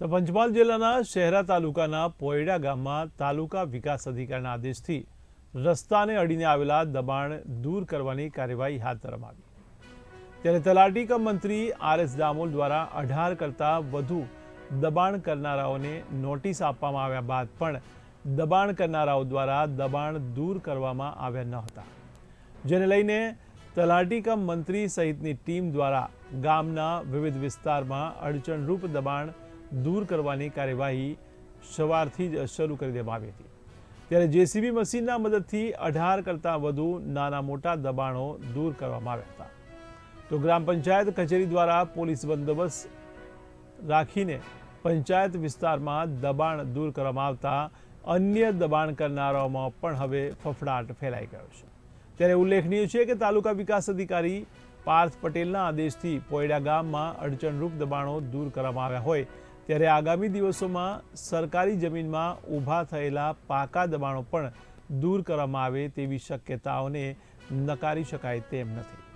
તો પંચમહાલ જિલ્લાના શહેરા તાલુકાના પોયડા ગામમાં તાલુકા વિકાસ અધિકારીના આદેશથી રસ્તાને અડીને આવેલા દબાણ દૂર કરવાની કાર્યવાહી હાથ ધરવામાં આવી. ત્યારે તલાટી કમ મંત્રી આર એસ દામોલ દ્વારા અઢાર કરતાં વધુ દબાણ કરનારાઓને નોટિસ આપવામાં આવ્યા બાદ પણ દબાણ કરનારાઓ દ્વારા દબાણ દૂર કરવામાં આવ્યા ન હતા. જેને લઈને તલાટી કમ મંત્રી સહિતની ટીમ દ્વારા ગામના વિવિધ વિસ્તારમાં અડચણરૂપ દબાણ દૂર કરવાની કાર્યવાહી સવારથી જ શરૂ કરી દેવામાં આવી હતી. ત્યારે જેસીબી મશીનના મદદથી અઢાર કરતાં વધુ નાના મોટા દબાણો દૂર કરવામાં આવ્યા હતા. તો ગ્રામ પંચાયત કચેરી દ્વારા પોલીસ બંદોબસ્ત રાખીને પંચાયત વિસ્તારમાં દબાણ દૂર કરવામાં આવતા અન્ય દબાણ કરનારાઓમાં પણ હવે ફફડાટ ફેલાઈ ગયો છે. ત્યારે ઉલ્લેખનીય છે કે તાલુકા વિકાસ અધિકારી પાર્થ પટેલના આદેશથી પોયડા ગામમાં અડચણરૂપ દબાણો દૂર કરવામાં આવ્યા હોય ત્યારે આગામી દિવસોમાં સરકારી જમીનમાં ઊભા થયેલા પાકા દબાણો પણ દૂર કરવામાં આવે તેવી શક્યતાઓને નકારી શકાય તેમ નથી.